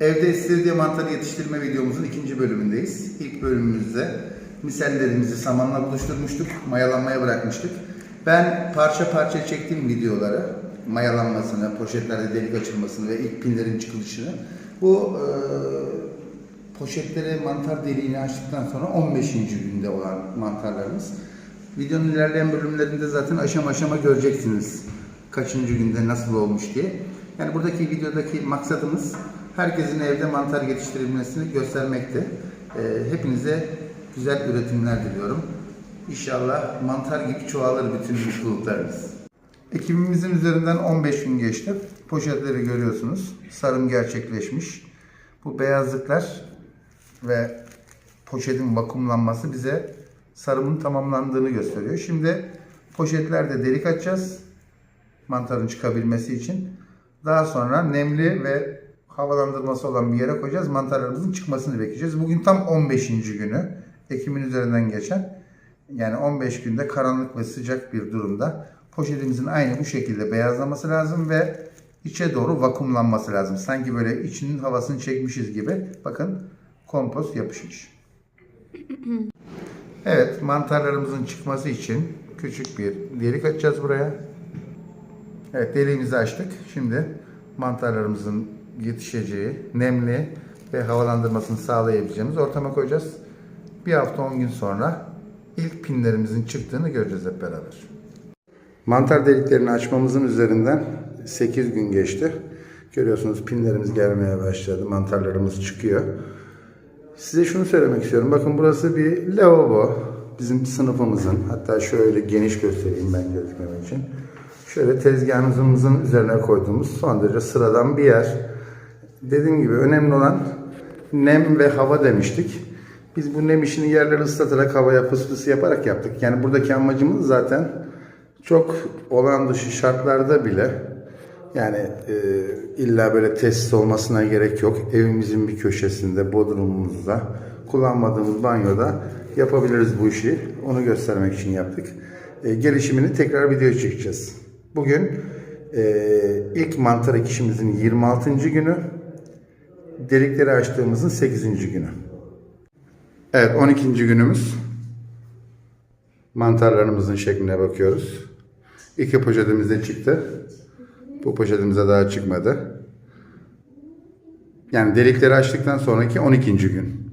Evde istiridye mantarı yetiştirme videomuzun ikinci bölümündeyiz. İlk bölümümüzde misellerimizi samanla buluşturmuştuk, mayalanmaya bırakmıştık. Ben parça parça çektiğim videoları, mayalanmasını, poşetlerde delik açılmasını ve ilk pinlerin çıkılışını bu e, poşetleri mantar deliğini açtıktan sonra 15. günde olan mantarlarımız. Videonun ilerleyen bölümlerinde zaten aşama aşama göreceksiniz kaçıncı günde nasıl olmuş diye. Yani buradaki videodaki maksadımız herkesin evde mantar yetiştirilmesini göstermekti. Ee, hepinize güzel üretimler diliyorum. İnşallah mantar gibi çoğalır bütün mutluluklarınız. Ekibimizin üzerinden 15 gün geçti. Poşetleri görüyorsunuz. Sarım gerçekleşmiş. Bu beyazlıklar ve poşetin vakumlanması bize sarımın tamamlandığını gösteriyor. Şimdi poşetlerde delik açacağız mantarın çıkabilmesi için. Daha sonra nemli ve havalandırması olan bir yere koyacağız. Mantarlarımızın çıkmasını bekleyeceğiz. Bugün tam 15. günü. Ekim'in üzerinden geçen. Yani 15 günde karanlık ve sıcak bir durumda. Poşetimizin aynı bu şekilde beyazlaması lazım ve içe doğru vakumlanması lazım. Sanki böyle içinin havasını çekmişiz gibi. Bakın kompost yapışmış. Evet, mantarlarımızın çıkması için küçük bir delik açacağız buraya. Evet, deliğimizi açtık. Şimdi mantarlarımızın yetişeceği, nemli ve havalandırmasını sağlayabileceğimiz ortama koyacağız. Bir hafta 10 gün sonra ilk pinlerimizin çıktığını göreceğiz hep beraber. Mantar deliklerini açmamızın üzerinden 8 gün geçti. Görüyorsunuz pinlerimiz gelmeye başladı, mantarlarımız çıkıyor. Size şunu söylemek istiyorum. Bakın burası bir lavabo. Bizim sınıfımızın. Hatta şöyle geniş göstereyim ben gözükmemek için. Şöyle tezgahımızın üzerine koyduğumuz son derece sıradan bir yer. Dediğim gibi önemli olan nem ve hava demiştik. Biz bu nem işini yerleri ıslatarak havaya pıs yaparak yaptık. Yani buradaki amacımız zaten çok olan dışı şartlarda bile yani e, illa böyle tesis olmasına gerek yok. Evimizin bir köşesinde, bodrumumuzda, kullanmadığımız banyoda yapabiliriz bu işi. Onu göstermek için yaptık. E, gelişimini tekrar video çekeceğiz. Bugün e, ilk mantar ekişimizin 26. günü, delikleri açtığımızın 8. günü. Evet 12. günümüz. Mantarlarımızın şekline bakıyoruz. İki poşetimiz de çıktı. Bu poşetimize daha çıkmadı. Yani delikleri açtıktan sonraki 12. gün.